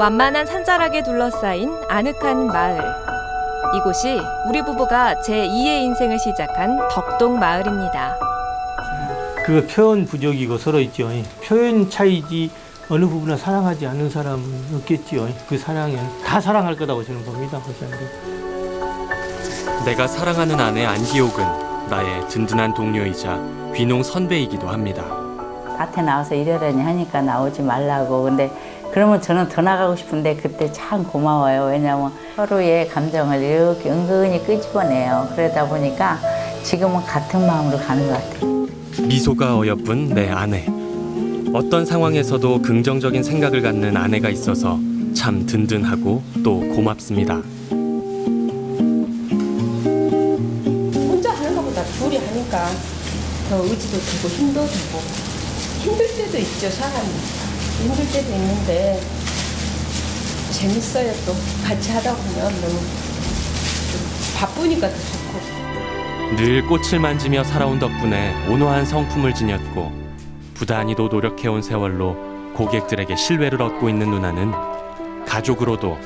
완만한 산자락에 둘러싸인 아늑한 마을. 이곳이 우리 부부가 제2의 인생을 시작한 덕동 마을입니다. 그 표현 부족이고 서로 있죠. 표현 차이지 어느 부분을 사랑하지 않는 사람은 없겠지요. 그 사랑은 다 사랑할 거라고 저는 봅니다. 내가 사랑하는 아내 안기옥은 나의 든든한 동료이자 귀농 선배이기도 합니다. 밭에 나와서 일하려니 하니까 나오지 말라고. 근데 그러면 저는 더 나가고 싶은데 그때 참 고마워요. 왜냐하면 서로의 감정을 이렇게 은근히 끄집어내요. 그러다 보니까 지금은 같은 마음으로 가는 것 같아요. 미소가 어여쁜 내 아내. 어떤 상황에서도 긍정적인 생각을 갖는 아내가 있어서 참 든든하고 또 고맙습니다. 혼자 하는 것보다 둘이 하니까 더 의지도 되고 힘도 되고 힘들 때도 있죠 사람이 힘들 때도 있는데 재밌어요 또 같이 하다 보면 너무 좀 바쁘니까 더 좋고 늘 꽃을 만지며 살아온 덕분에 온화한 성품을 지녔고 부단히도 노력해온 세월로 고객들에게 신뢰를 얻고 있는 누나는 가족으로도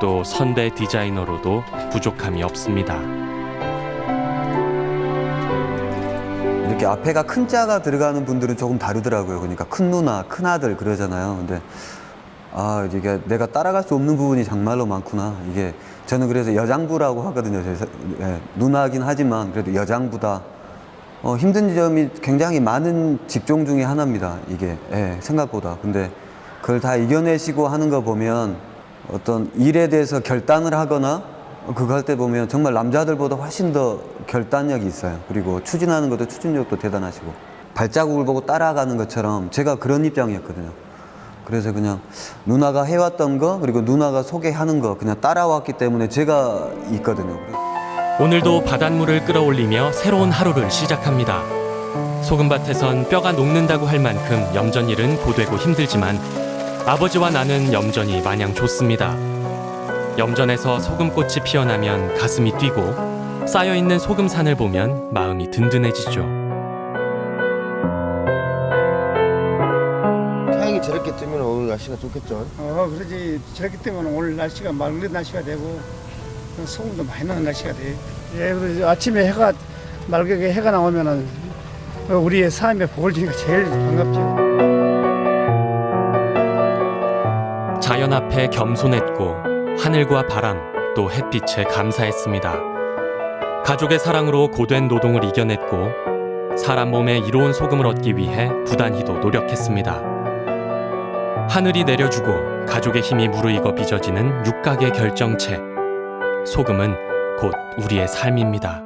또 선배 디자이너로도 부족함이 없습니다. 이렇게 앞에가 큰 자가 들어가는 분들은 조금 다르더라고요. 그러니까 큰 누나, 큰 아들 그러잖아요. 근데 아 이게 내가 따라갈 수 없는 부분이 정말로 많구나. 이게 저는 그래서 여장부라고 하거든요. 제 사- 예, 누나긴 하지만 그래도 여장부다. 어, 힘든 점이 굉장히 많은 직종 중에 하나입니다. 이게 예, 생각보다. 근데 그걸 다 이겨내시고 하는 거 보면 어떤 일에 대해서 결단을 하거나 그거 할 때 보면 정말 남자들보다 훨씬 더 결단력이 있어요. 그리고 추진하는 것도 추진력도 대단하시고 발자국을 보고 따라가는 것처럼 제가 그런 입장이었거든요. 그래서 그냥 누나가 해왔던 거 그리고 누나가 소개하는 거 그냥 따라왔기 때문에 제가 있거든요. 오늘도 바닷물을 끌어올리며 새로운 하루를 시작합니다. 소금밭에선 뼈가 녹는다고 할 만큼 염전일은 고되고 힘들지만 아버지와 나는 염전이 마냥 좋습니다. 염전에서 소금꽃이 피어나면 가슴이 뛰고 쌓여있는 소금산을 보면 마음이 든든해지죠. 태양이 저렇게 뜨면 오늘 날씨가 좋겠죠. 어, 그러지. 저렇기 때문에 오늘 날씨가 맑은 날씨가 되고 소금도 많이 나는 날씨가 돼. 예, 그래서 아침에 해가 맑게 해가 나오면은 우리의 삶의 복을 주니까 제일 반갑죠. 자연 앞에 겸손했고 하늘과 바람 또 햇빛에 감사했습니다. 가족의 사랑으로 고된 노동을 이겨냈고 사람 몸에 이로운 소금을 얻기 위해 부단히도 노력했습니다. 하늘이 내려주고 가족의 힘이 무르익어 빚어지는 육각의 결정체. 소금은 곧 우리의 삶입니다.